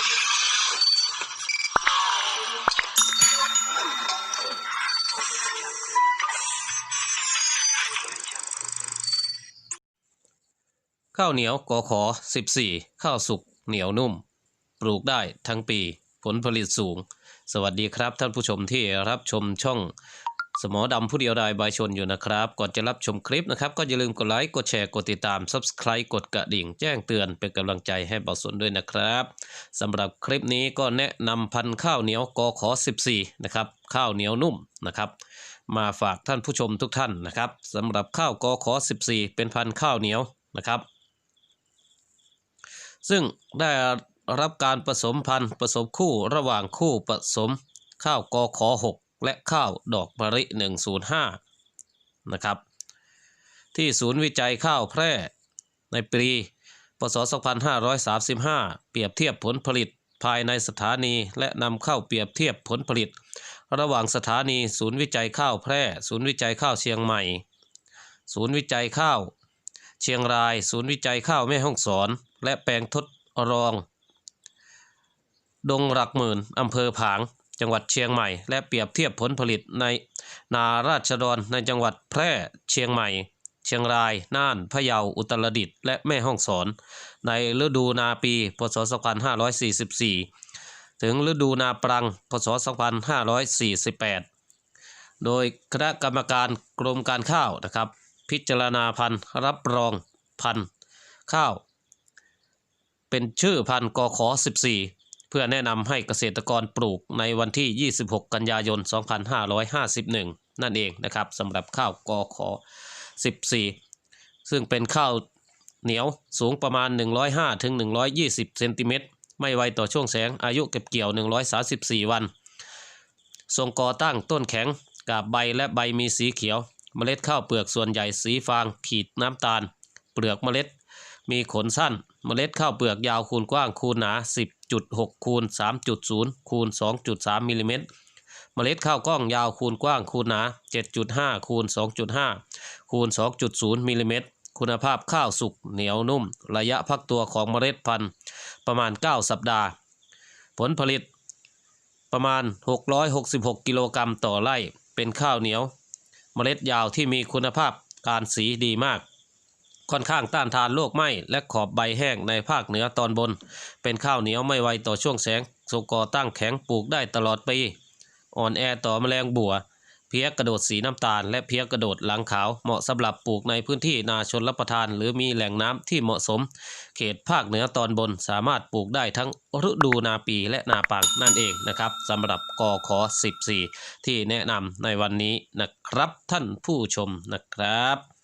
ข้าวเหนียวกอขอ 14 ข้าวสุกเหนียวนุ่ม ปลูกได้ทั้งปี ผลผลิตสูง สวัสดีครับท่านผู้ชมที่รับชมช่อง สมอดำผู้เดียวดายบายชนอยู่นะครับ ก่อนจะรับชมคลิปนะครับ ก็อย่าลืมกดไลค์กดแชร์กดติดตาม Subscribe กดกระดิ่ง แจ้งเตือนเป็นกำลังใจให้เบาสนด้วยนะครับสำหรับคลิปนี้ก็แนะนำพันธุ์ข้าวเหนียวกอขอ 14 นะครับ ข้าวเหนียวนุ่มนะครับ มาฝากท่านผู้ชมทุกท่านนะครับสำหรับข้าวกอขอ 14 เป็นพันธุ์ข้าวเหนียวนะครับ ซึ่งได้รับการผสมพันธุ์ผสมคู่ระหว่างคู่ผสมข้าวกอขอ 6 และข้าวดอกมะริ105นะครับที่ศูนย์วิจัยข้าวแพร่ในปีพศ 2535 เปรียบเทียบผลผลิตภายในสถานีและนำเข้าเปรียบเทียบผลผลิต ระหว่างสถานีศูนย์วิจัยข้าวแพร่ ศูนย์วิจัยข้าวเชียงใหม่ ศูนย์วิจัยข้าว เชียงราย ศูนย์วิจัยข้าวแม่ฮ่องสอน และแปลงทดลอง ดงหลักหมื่นอำเภอผาง จังหวัดเชียงใหม่ และเปรียบเทียบผลผลิตในนาราชดรในจังหวัดแพร่เชียงใหม่ เชียงราย น่านพะเยาอุตรดิตถ์และแม่ฮ่องสอน ในฤดูนาปีพศ 2544 ถึงฤดูนาปรังพศ 2548 โดยคณะกรรมการกรมการข้าวนะครับ พิจารณาพันธุ์รับรองพันธุ์ข้าว เป็นชื่อพันธุ์กข14 เพื่อแนะนำให้เกษตรกรปลูกในวันที่ 26 กันยายน 2551 นั่นเองนะครับสำหรับข้าวกอขอ14 ซึ่งเป็นข้าวเหนียวสูงประมาณ 105ถึง120 เซนติเมตรไม่ไวต่อช่วงแสงอายุเก็บเกี่ยว 134 วันทรงกอตั้งต้นแข็งกาบใบและใบมีสีเขียว เมล็ดข้าวเปลือกส่วนใหญ่สีฟาง ขีดน้ำตาล เปลือกเมล็ด มีขนสั้น เมล็ดข้าวเปลือกยาวคูณกว้างคูณหนา 10.6คูณ3.0คูณ2.3มิลลิเมตร เมล็ดข้าวกล้องยาวคูณกว้างคูณหนา 7.5คูณ2.5คูณ2.0มิลลิเมตร คุณภาพข้าวสุกเหนียวนุ่ม ระยะพักตัวของเมล็ดพันธุ์ประมาณ 9 สัปดาห์ ผลผลิตประมาณ 666 กิโลกรัมต่อไร่ เป็นข้าวเหนียว เมล็ดยาวที่มีคุณภาพการสีดีมาก ค่อนข้างต้านทานโรคไหม้และขอบใบแห้งในภาคเหนือตอนบน เป็นข้าวเหนียวไม่ไวต่อช่วงแสงทรงกอตั้งแข็งปลูกได้ตลอดปี อ่อนแอต่อแมลงบัว เพี้ยกระโดดสีน้ำตาล และเพี้ยกระโดดหลังขาวเหมาะสำหรับปลูกในพื้นที่นาชนรับประทาน หรือมีแหล่งน้ำที่เหมาะสม เขตภาคเหนือตอนบนสามารถปลูกได้ทั้งฤดูนาปีและนาปังนั่นเองนะครับสำหรับกอขอ14 ที่แนะนำในวันนี้นะครับท่านผู้ชมนะครับ